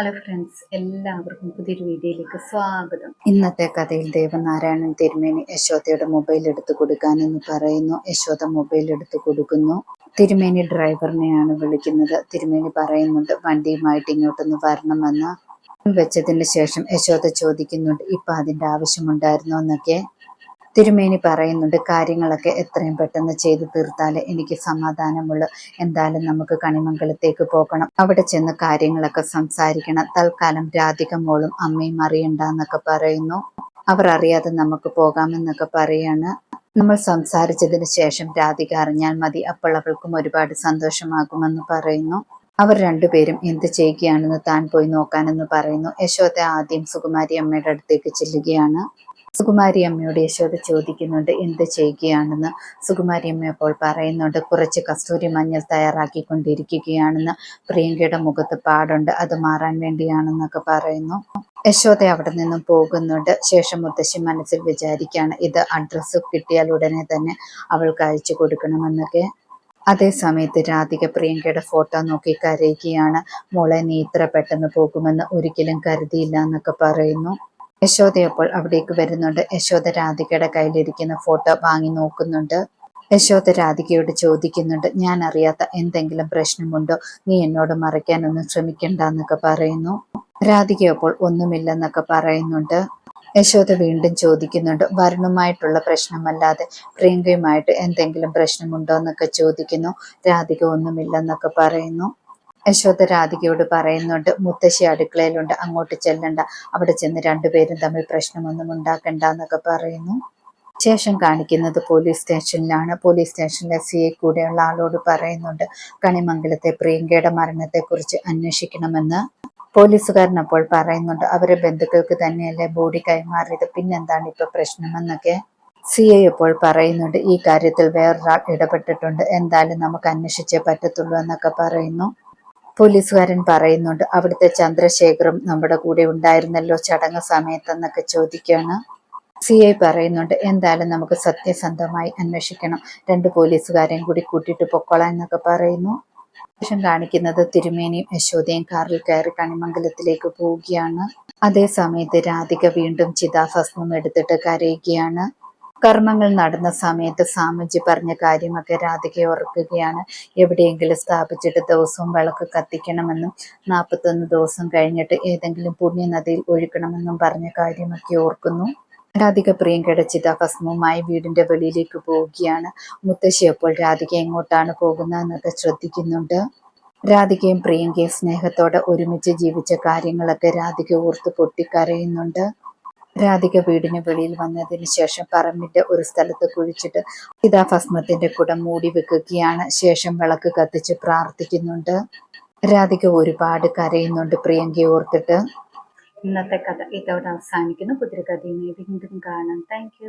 Hello friends എല്ലാവർക്കും പുതിയൊരു വീഡിയോയിലേക്ക് സ്വാഗതം. ഇന്നത്തെ കഥയിൽ ദേവനാരായണൻ തിരുമേനി യശോദയുടെ മൊബൈൽ എടുത്തു കൊടുക്കാനെന്ന് പറയുന്നു. യശോദ മൊബൈൽ എടുത്തു കൊടുക്കുന്നു. തിരുമേനി ഡ്രൈവറിനെയാണ് വിളിക്കുന്നത്. തിരുമേനി പറയുന്നുണ്ട് വണ്ടിയുമായിട്ട് ഇങ്ങോട്ടൊന്ന് വരണമെന്ന്. വെച്ചതിന് ശേഷം യശോദ ചോദിക്കുന്നുണ്ട് ഇപ്പൊ അതിന്റെ ആവശ്യമുണ്ടായിരുന്നോ? എന്നൊക്കെ. തിരുമേനി പറയുന്നുണ്ട് കാര്യങ്ങളൊക്കെ എത്രയും പെട്ടെന്ന് ചെയ്തു തീർത്താൽ എനിക്ക് സമാധാനമുള്ള. എന്തായാലും നമുക്ക് കണിമംഗലത്തേക്ക് പോകണം. അവിടെ ചെന്ന് കാര്യങ്ങളൊക്കെ സംസാരിക്കണം. തൽക്കാലം രാധിക മോളും അമ്മയും അറിയണ്ടെന്നൊക്കെ പറയുന്നു. അവർ അറിയാതെ നമുക്ക് പോകാമെന്നൊക്കെ പറയാണ്. നമ്മൾ സംസാരിച്ചതിന് ശേഷം രാധിക അറിഞ്ഞാൽ മതി. അപ്പോൾ അവൾക്കും ഒരുപാട് സന്തോഷമാകുമെന്ന് പറയുന്നു. അവർ രണ്ടുപേരും എന്ത് ചെയ്യുകയാണെന്ന് താൻ പോയി നോക്കാനെന്ന് പറയുന്നു. യശോദ ആദ്യം സുകുമാരി അമ്മയുടെ അടുത്തേക്ക് ചെല്ലുകയാണ്. സുകുമാരി അമ്മയോട് യശോദ ചോദിക്കുന്നുണ്ട് എന്ത് ചെയ്യുകയാണെന്ന്? സുകുമാരി അമ്മ അപ്പോൾ പറയുന്നുണ്ട് കുറച്ച് കസ്തൂരി മഞ്ഞൾ തയ്യാറാക്കിക്കൊണ്ടിരിക്കുകയാണെന്ന്. പ്രിയങ്കയുടെ മുഖത്ത് പാടുണ്ട് അത് മാറാൻ വേണ്ടിയാണെന്നൊക്കെ പറയുന്നു. യശോദ അവിടെ നിന്നും പോകുന്നുണ്ട്. ശേഷം മുത്തശ്ശി മനസ്സിൽ വിചാരിക്കുകയാണ് ഇത് അഡ്രസ്സ് കിട്ടിയാൽ ഉടനെ തന്നെ അവൾക്ക് അയച്ചു കൊടുക്കണമെന്നൊക്കെ. അതേ സമയത്ത് രാധിക പ്രിയങ്കയുടെ ഫോട്ടോ നോക്കി കരയുകയാണ് മോളെ നീ ഇത്ര പെട്ടെന്ന് പോകുമെന്ന് ഒരിക്കലും കരുതിയില്ല എന്നൊക്കെ പറയുന്നു. യശോദ അപ്പോൾ അവിടേക്ക് വരുന്നുണ്ട്. യശോദ രാധികയുടെ കയ്യിലിരിക്കുന്ന ഫോട്ടോ വാങ്ങി നോക്കുന്നുണ്ട്. യശോദ രാധികയോട് ചോദിക്കുന്നുണ്ട് ഞാൻ അറിയാത്ത എന്തെങ്കിലും പ്രശ്നമുണ്ടോ? നീ എന്നോട് മറയ്ക്കാനൊന്നും ശ്രമിക്കണ്ട എന്നൊക്കെ പറയുന്നു. രാധിക അപ്പോൾ ഒന്നുമില്ലെന്നൊക്കെ പറയുന്നുണ്ട്. യശോദ വീണ്ടും ചോദിക്കുന്നുണ്ട് വരുണുമായിട്ടുള്ള പ്രശ്നമല്ലാതെ പ്രിയങ്കയുമായിട്ട് എന്തെങ്കിലും പ്രശ്നമുണ്ടോ എന്നൊക്കെ ചോദിക്കുന്നു. രാധിക ഒന്നുമില്ലെന്നൊക്കെ പറയുന്നു. യശോദ രാധികയോട് പറയുന്നുണ്ട് മുത്തശ്ശി അടുക്കളയിലുണ്ട് അങ്ങോട്ട് ചെല്ലണ്ട. അവിടെ ചെന്ന് രണ്ടുപേരും തമ്മിൽ പ്രശ്നമൊന്നും ഉണ്ടാക്കണ്ട എന്നൊക്കെ പറയുന്നു. ശേഷം കാണിക്കുന്നത് പോലീസ് സ്റ്റേഷനിലാണ്. പോലീസ് സ്റ്റേഷനിലെ സി കൂടെയുള്ള ആളോട് പറയുന്നുണ്ട് കണിമംഗലത്തെ പ്രിയങ്കയുടെ മരണത്തെക്കുറിച്ച് അന്വേഷിക്കണമെന്ന്. പോലീസുകാരൻ അപ്പോൾ പറയുന്നുണ്ട് അവരെ ബന്ധുക്കൾക്ക് തന്നെയല്ലേ ബോഡി കൈമാറിയത് പിന്നെന്താണ് ഇപ്പൊ പ്രശ്നമെന്നൊക്കെ. സി ഐ ഇപ്പോൾ പറയുന്നുണ്ട് ഈ കാര്യത്തിൽ വേറൊരാൾ ഇടപെട്ടിട്ടുണ്ട് എന്തായാലും നമുക്ക് അന്വേഷിച്ചേ പറ്റത്തുള്ളൂ എന്നൊക്കെ പറയുന്നു. പോലീസുകാരൻ പറയുന്നുണ്ട് അവിടുത്തെ ചന്ദ്രശേഖറും നമ്മുടെ കൂടെ ഉണ്ടായിരുന്നല്ലോ ചടങ്ങ് സമയത്തെന്നൊക്കെ ചോദിക്കുകയാണ്. സി ഐ പറയുന്നുണ്ട് എന്തായാലും നമുക്ക് സത്യസന്ധമായി അന്വേഷിക്കണം. രണ്ട് പോലീസുകാരെയും കൂടി കൂട്ടിയിട്ട് പൊക്കോളാം എന്നൊക്കെ പറയുന്നു. ശേഷം കാണിക്കുന്നത് തിരുമേനിയും യശോദയും കാറിൽ കയറി കണിമംഗലത്തിലേക്ക് പോവുകയാണ്. അതേ സമയത്ത് രാധിക വീണ്ടും ചിതാഭസ്മം എടുത്തിട്ട് കരയുകയാണ്. കർമ്മങ്ങൾ നടന്ന സമയത്ത് സ്വാമിജി പറഞ്ഞ കാര്യമൊക്കെ രാധിക ഓർക്കുകയാണ്. എവിടെയെങ്കിലും സ്ഥാപിച്ചിട്ട് ദിവസവും വിളക്ക് കത്തിക്കണമെന്നും നാൽപ്പത്തൊന്ന് ദിവസം കഴിഞ്ഞിട്ട് ഏതെങ്കിലും പുണ്യനദിയിൽ ഒഴുക്കണമെന്നും പറഞ്ഞ കാര്യമൊക്കെ ഓർക്കുന്നു. രാധിക പ്രിയങ്കയുടെ ചിതാഭസ്മവുമായി വീടിന്റെ വെളിയിലേക്ക് പോവുകയാണ്. മുത്തശ്ശി അപ്പോൾ രാധിക എങ്ങോട്ടാണ് പോകുന്നത് പോകുന്നതെന്നൊക്കെ ശ്രദ്ധിക്കുന്നുണ്ട്. രാധികയും പ്രിയങ്കയും സ്നേഹത്തോടെ ഒരുമിച്ച് ജീവിച്ച കാര്യങ്ങളൊക്കെ രാധിക ഓർത്ത് പൊട്ടിക്കരയുന്നുണ്ട്. രാധിക വീടിന് വെളിയിൽ വന്നതിന് ശേഷം പറമ്പിന്റെ ഒരു സ്ഥലത്ത് കുഴിച്ചിട്ട് ചിതാഭസ്മത്തിന്റെ കുടം മൂടി വെക്കുകയാണ്. ശേഷം വിളക്ക് കത്തിച്ച് പ്രാർത്ഥിക്കുന്നുണ്ട്. രാധിക ഒരുപാട് കരയുന്നുണ്ട് പ്രിയങ്കയെ ഓർത്തിട്ട്. ഇന്നത്തെ കഥ ഇതോടെ അവസാനിക്കുന്നു. പുതിയ കഥയുമായി വീണ്ടും കാണാം. താങ്ക്